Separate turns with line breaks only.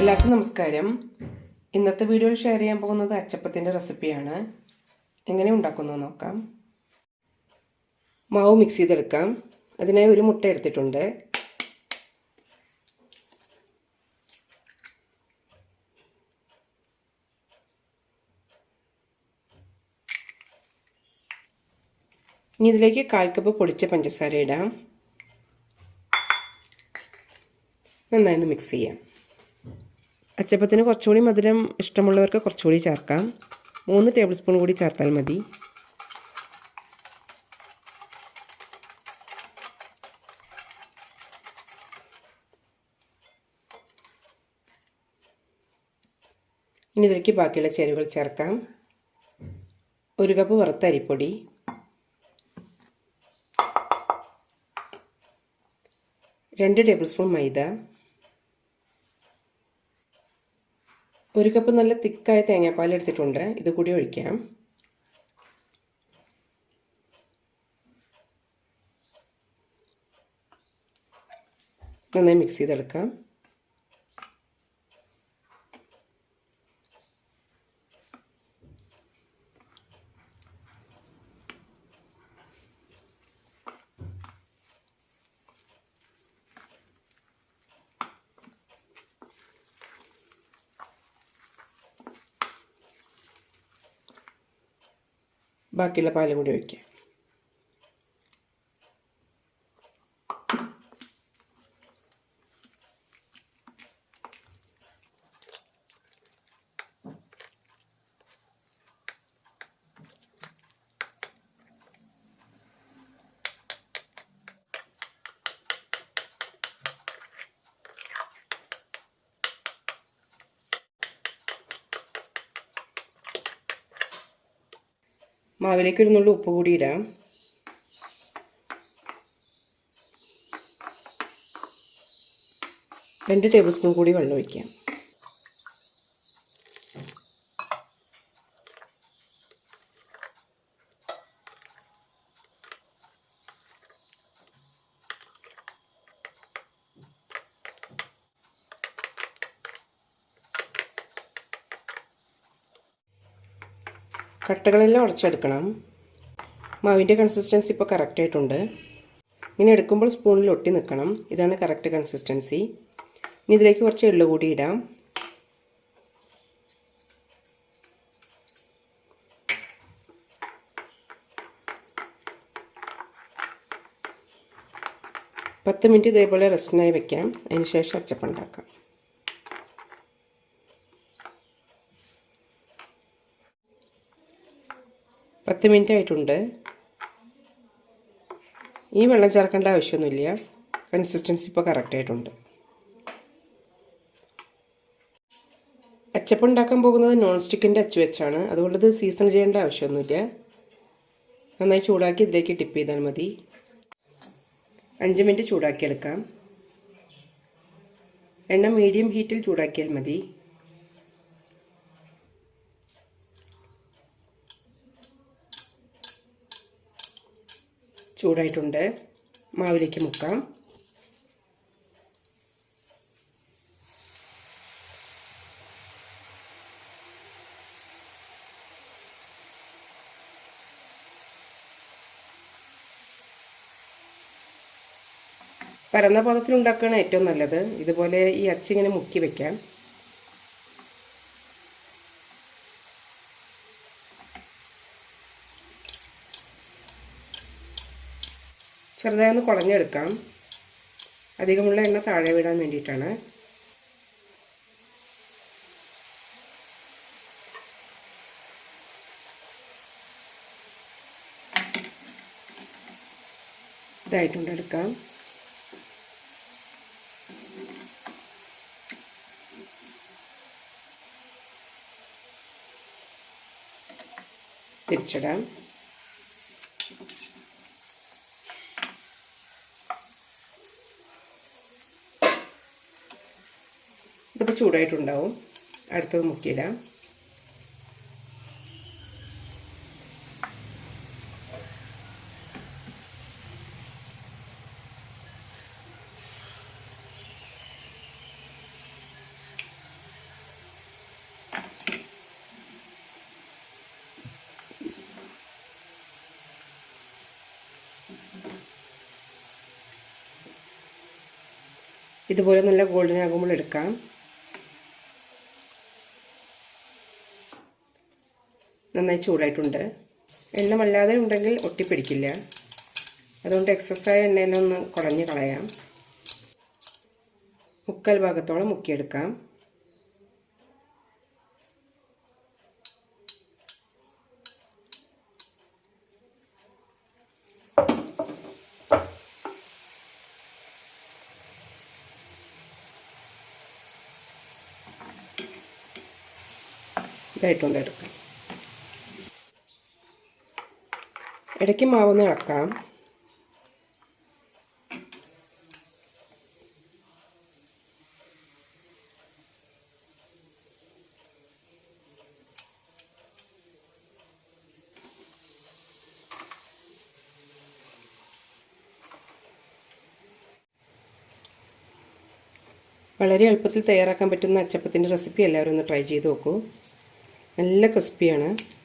എല്ലാവർക്കും നമസ്കാരം. ഇന്നത്തെ വീഡിയോയിൽ ഷെയർ ചെയ്യാൻ പോകുന്നത് അച്ചപ്പത്തിന്റെ റെസിപ്പിയാണ് എങ്ങനെ ഉണ്ടാക്കുന്നു നോക്കാം. മാവ് മിക്സ് ചെയ്തെടുക്കാം. അതിനായി ഒരു മുട്ട എടുത്തിട്ടുണ്ട്. ഇനി ഇതിലേക്ക് കാൽ കപ്പ് പൊടിച്ച പഞ്ചസാര ഇടാം. നന്നായി ഒന്ന് മിക്സ് ചെയ്യാം. അച്ചപ്പത്തിന് കുറച്ചുകൂടി മധുരം ഇഷ്ടമുള്ളവർക്ക് കുറച്ചുകൂടി ചേർക്കാം. മൂന്ന് ടേബിൾ സ്പൂൺ കൂടി ചേർത്താൽ മതി. ഇനി ഇതിലേക്ക് ബാക്കിയുള്ള ചേരുവകൾ ചേർക്കാം. ഒരു കപ്പ് വറുത്ത അരിപ്പൊടി. രണ്ട് ടേബിൾ സ്പൂൺ മൈദ. ഒരു കപ്പ് നല്ല തിക്കായ തേങ്ങാപ്പാൽ എടുത്തിട്ടുണ്ട്. ഇത് കൂടി ഒഴിക്കാം. നന്നായി മിക്സ് ചെയ്തെടുക്കാം. ബാക്കിയുള്ള പാലും കൂടി ഒഴിക്കാം മാവിലേക്ക് ഇടുന്നുള്ള ഉപ്പ് കൂടി ഇടാം. രണ്ട് ടേബിൾ സ്പൂൺ കൂടി വെള്ളം ഒഴിക്കാം. കട്ടകളെല്ലാം ഉടച്ചെടുക്കണം മാവിന്റെ കൺസിസ്റ്റൻസി ഇപ്പോൾ കറക്റ്റ് ആയിട്ടുണ്ട്. ഇങ്ങനെ എടുക്കുമ്പോൾ സ്പൂണിൽ ഒട്ടി നിൽക്കണം. ഇതാണ് കറക്റ്റ് കൺസിസ്റ്റൻസി ഇനി ഇതിലേക്ക് കുറച്ച് എള്ളു കൂടി ഇടാം. പത്ത് മിനിറ്റ് ഇതേപോലെ റെസ്റ്റിനായി വെക്കാം. അതിന് ശേഷം അച്ചപ്പുണ്ടാക്കാം പത്ത് മിനിറ്റ് ആയിട്ടുണ്ട്. ഈ വെള്ളം ചേർക്കേണ്ട ആവശ്യമൊന്നുമില്ല. കൺസിസ്റ്റൻസി ഇപ്പോൾ കറക്റ്റായിട്ടുണ്ട് അച്ചപ്പം ഉണ്ടാക്കാൻ പോകുന്നത് നോൺ സ്റ്റിക്കിന്റെ അച്ചു വെച്ചാണ്. അതുകൊണ്ട് ഇത് സീസൺ ചെയ്യേണ്ട ആവശ്യമൊന്നുമില്ല. നന്നായി ചൂടാക്കി ഇതിലേക്ക് ടിപ്പ് ചെയ്താൽ മതി. അഞ്ച് മിനിറ്റ് ചൂടാക്കിയെടുക്കാം. എണ്ണ മീഡിയം ഹീറ്റിൽ ചൂടാക്കിയാൽ മതി. ചൂടായിട്ടുണ്ട്. മാവിലേക്ക് മുക്കാം. പരന്ന പാത്രത്തിൽ ഉണ്ടാക്കുകയാണ് ഏറ്റവും നല്ലത്. ഇതുപോലെ ഈ അച്ചിങ്ങനെ മുക്കി വെക്കാം. ചെറുതായി ഒന്ന് കുളഞ്ഞെടുക്കാം. അധികമുള്ള എണ്ണ താഴെ വിടാൻ വേണ്ടിയിട്ടാണ്. ഇതായിട്ടുണ്ട് എടുക്കാം. തിരിച്ചിടാം. ഇതിപ്പോൾ ചൂടായിട്ടുണ്ടാവും. അടുത്തത് മുക്കിയിടാം. ഇതുപോലെ നല്ല ഗോൾഡൻ ആകുമ്പോൾ എടുക്കാം. നന്നായി ചൂടായിട്ടുണ്ട്. എണ്ണ വല്ലാതെ ഉണ്ടെങ്കിൽ ഒട്ടിപ്പിടിക്കില്ല. അതുകൊണ്ട് എക്സസ്സായ എണ്ണയിലൊന്ന് കുറഞ്ഞു കളയാം. മുക്കാൽ ഭാഗത്തോളം മുക്കിയെടുക്കാം. ഇതായിട്ടുണ്ട് എടുക്കാം. ഇടയ്ക്ക് മാവൊന്ന് ഇളക്കാം. വളരെ എളുപ്പത്തിൽ തയ്യാറാക്കാൻ പറ്റുന്ന അച്ചപ്പത്തിന്റെ റെസിപ്പി എല്ലാവരും ഒന്ന് ട്രൈ ചെയ്ത് നോക്കൂ. നല്ല ക്രിസ്പിയാണ്.